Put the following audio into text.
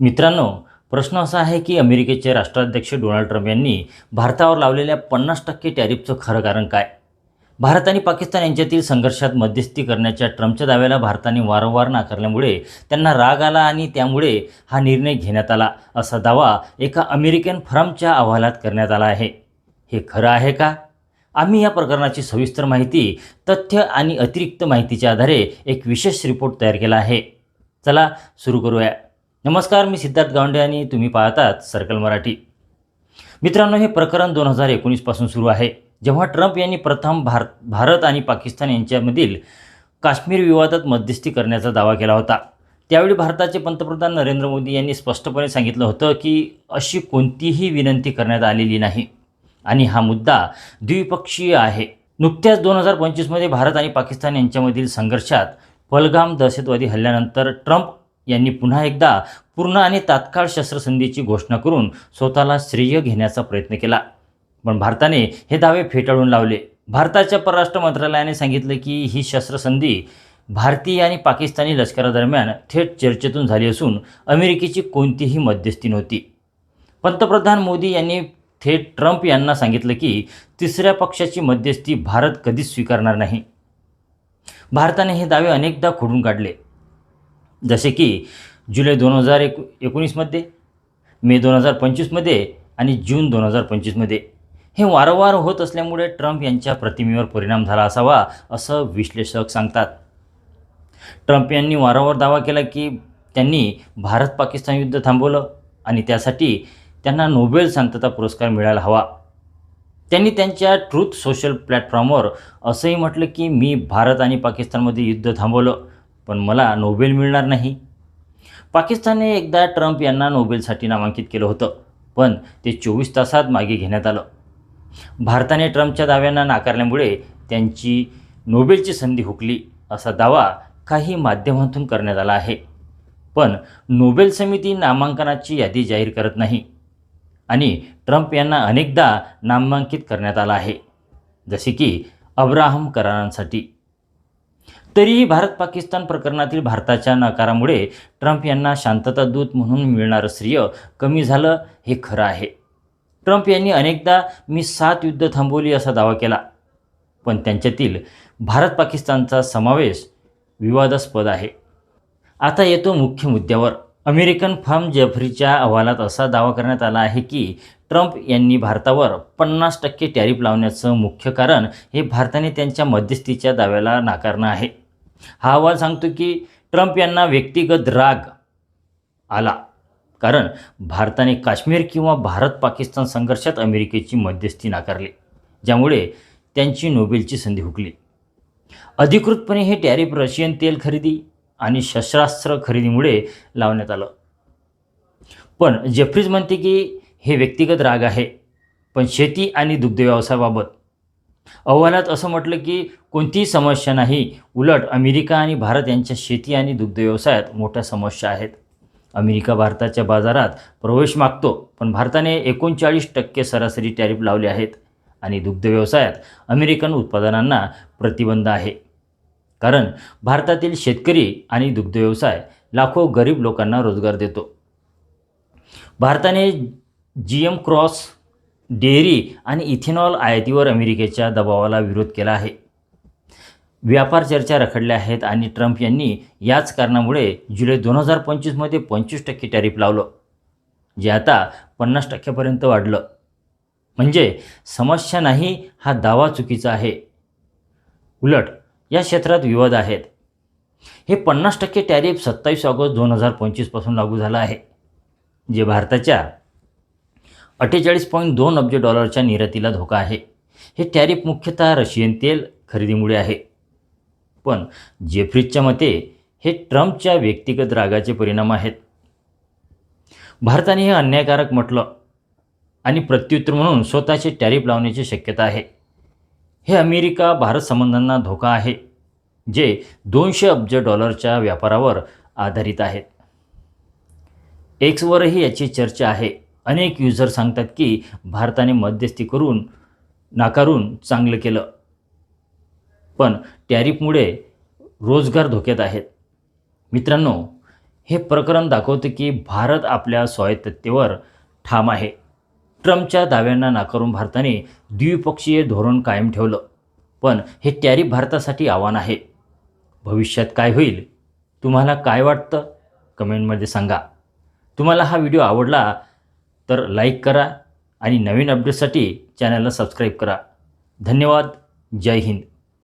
मित्रांनो प्रश्न असा आहे की अमेरिकेचे राष्ट्राध्यक्ष डोनाल्ड ट्रम्प यांनी भारतावर लावलेल्या पन्नास टक्के टॅरिफचं खरं कारण काय? भारत आणि पाकिस्तान यांच्यातील संघर्षात मध्यस्थी करण्याच्या ट्रम्पच्या दाव्याला भारताने वारंवार नाकारल्यामुळे त्यांना राग आला आणि त्यामुळे हा निर्णय घेण्यात आला. असा दावा एका अमेरिकन फर्मच्या अहवालात करण्यात आला आहे. हे खरं आहे का? आम्ही या प्रकरणाची सविस्तर माहिती तथ्य आणि अतिरिक्त माहितीच्या आधारे एक विशेष रिपोर्ट तयार केला आहे. चला सुरू करूया. नमस्कार मी सिद्धार्थ गावंडे आणि तुम्ही पाहतात सर्कल मराठी. मित्रांनो हे प्रकरण दोन हजार एकोणीसपासून सुरू आहे. जेव्हा ट्रम्प यांनी प्रथम भारत भारत आणि पाकिस्तान यांच्यामधील काश्मीर विवादात मध्यस्थी करण्याचा दावा केला होता. त्यावेळी भारताचे पंतप्रधान नरेंद्र मोदी यांनी स्पष्टपणे सांगितलं होतं की अशी कोणतीही विनंती करण्यात आलेली नाही. आणि हा मुद्दा द्विपक्षीय आहे. नुकत्याच दोन हजार पंचवीसमध्ये भारत आणि पाकिस्तान यांच्यामधील संघर्षात पलगाम दहशतवादी हल्ल्यानंतर ट्रम्प यांनी पुन्हा एकदा पूर्ण आणि तात्काळ शस्त्रसंधीची घोषणा करून स्वतःला श्रेय घेण्याचा प्रयत्न केला. पण भारताने हे दावे फेटाळून लावले. भारताच्या परराष्ट्र मंत्रालयाने सांगितलं की ही शस्त्रसंधी भारतीय आणि पाकिस्तानी लष्करादरम्यान थेट चर्चेतून झाली असून अमेरिकेची कोणतीही मध्यस्थी नव्हती. पंतप्रधान मोदी यांनी थेट ट्रम्प यांना सांगितलं की तिसऱ्या पक्षाची मध्यस्थी भारत कधीच स्वीकारणार नाही. भारताने हे दावे अनेकदा खोडून काढले. जसे की जुलै दोन हजार एक एकोणीसमध्ये मे दोन हजार पंचवीसमध्ये आणि जून दोन हजार पंचवीसमध्ये. हे वारंवार होत असल्यामुळे ट्रम्प यांच्या प्रतिमेवर परिणाम झाला असावा असं विश्लेषक सांगतात. ट्रम्प यांनी वारंवार दावा केला की त्यांनी भारत पाकिस्तान युद्ध थांबवलं आणि त्यासाठी त्यांना नोबेल शांतता पुरस्कार मिळायला हवा. त्यांनी त्यांच्या ट्रूथ सोशल प्लॅटफॉर्मवर असंही म्हटलं की मी भारत आणि पाकिस्तानमध्ये युद्ध थांबवलं. पण मला नोबेल मिळणार नाही. पाकिस्तानने एकदा ट्रम्प यांना नोबेलसाठी नामांकित केलं होतं पण ते चोवीस तासात मागे घेण्यात आलं. भारताने ट्रम्पच्या दाव्यांना नाकारल्यामुळे त्यांची नोबेलची संधी हुकली असा दावा काही माध्यमांतून करण्यात आला आहे. पण नोबेल समिती नामांकनाची यादी जाहीर करत नाही आणि ट्रम्प यांना अनेकदा नामांकित करण्यात आला आहे जसे की अब्राहम करारांसाठी. तरीही भारत पाकिस्तान प्रकरणातील भारताच्या नकारामुळे ट्रम्प यांना शांतता दूत म्हणून मिळणारं श्रेय कमी झालं हे खरं आहे. ट्रम्प यांनी अनेकदा मी सात युद्ध थांबवली असा दावा केला. पण त्यांच्यातील भारत पाकिस्तानचा समावेश विवादास्पद आहे. आता येतो मुख्य मुद्द्यावर. अमेरिकन फर्म जेफरीच्या अहवालात असा दावा करण्यात आला आहे की ट्रम्प यांनी भारतावर पन्नास टक्के टॅरिफ लावण्याचं मुख्य कारण हे भारताने त्यांच्या मध्यस्थीच्या दाव्याला नाकारणं आहे. हा अहवाल सांगतो की ट्रम्प यांना व्यक्तिगत राग आला कारण भारताने काश्मीर किंवा भारत पाकिस्तान संघर्षात अमेरिकेची मध्यस्थी नाकारली ज्यामुळे त्यांची नोबेलची संधी हुकली. अधिकृतपणे हे टॅरिफ रशियन तेल खरेदी आणि शस्त्रास्त्र खरेदीमुळे लावण्यात आलं. पण जेफ्रीज म्हणते की हे व्यक्तिगत राग आहे. पण शेती आणि दुग्धव्यवसायाबाबत. अहवालात असं म्हटलं की कोणतीही समस्या नाही. उलट अमेरिका आणि भारत यांच्या शेती आणि दुग्धव्यवसायात मोठ्या समस्या आहेत. अमेरिका भारताच्या बाजारात प्रवेश मागतो पण भारताने एकोणचाळीस टक्के सरासरी टॅरिफ लावले आहेत आणि दुग्धव्यवसायात अमेरिकन उत्पादनांना प्रतिबंध आहे. कारण भारतातील शेतकरी आणि दुग्धव्यवसाय लाखो गरीब लोकांना रोजगार देतो. भारताने जी एम क्रॉस डेअरी आणि इथेनॉल आयातीवर अमेरिकेच्या दबावाला विरोध केला आहे. व्यापार चर्चा रखडल्या आहेत आणि ट्रम्प यांनी याच कारणामुळे जुलै दोन हजार पंचवीसमध्ये पंचवीस टक्के टॅरिफ लावलं जे आता पन्नास टक्क्यापर्यंत वाढलं. म्हणजे समस्या नाही हा दावा चुकीचा आहे. उलट या क्षेत्रात विवाद आहेत. हे पन्नास टक्के टॅरिफ सत्तावीस ऑगस्ट दोन हजार पंचवीसपासून लागू झालं आहे जे भारताच्या अठ्ठेचाळीस पॉईंट दोन अब्ज डॉलरच्या निर्यातीला धोका आहे. हे टॅरिफ मुख्यतः रशियन तेल खरेदीमुळे आहे. पण जेफ्रीजच्या मते हे ट्रम्पच्या व्यक्तिगत रागाचे परिणाम आहेत. भारताने हे अन्यायकारक म्हटलं आणि प्रत्युत्तर म्हणून स्वतःचे टॅरिफ लावण्याची शक्यता आहे. हे अमेरिका भारत संबंधांना धोका आहे जे दोनशे अब्ज डॉलरच्या व्यापारावर आधारित आहेत. एक्सवरही याची चर्चा आहे. अनेक युजर सांगतात की भारताने मध्यस्थी करून नाकारून चांगलं केलं. पण टॅरिफमुळे रोजगार धोक्यात आहेत. मित्रांनो हे प्रकरण दाखवते की भारत आपल्या स्वायत्ततेवर ठाम आहे. ट्रम्पच्या दाव्यांना नाकारून भारताने द्विपक्षीय धोरण कायम ठेवलं. पण हे टॅरिफ भारतासाठी आव्हान आहे. भविष्यात काय होईल तुम्हाला काय वाटतं? कमेंटमध्ये सांगा. तुम्हाला हा व्हिडिओ आवडला तर लाईक करा आणि नवीन अपडेटसाठी चॅनलला सबस्क्राईब करा. धन्यवाद. जय हिंद.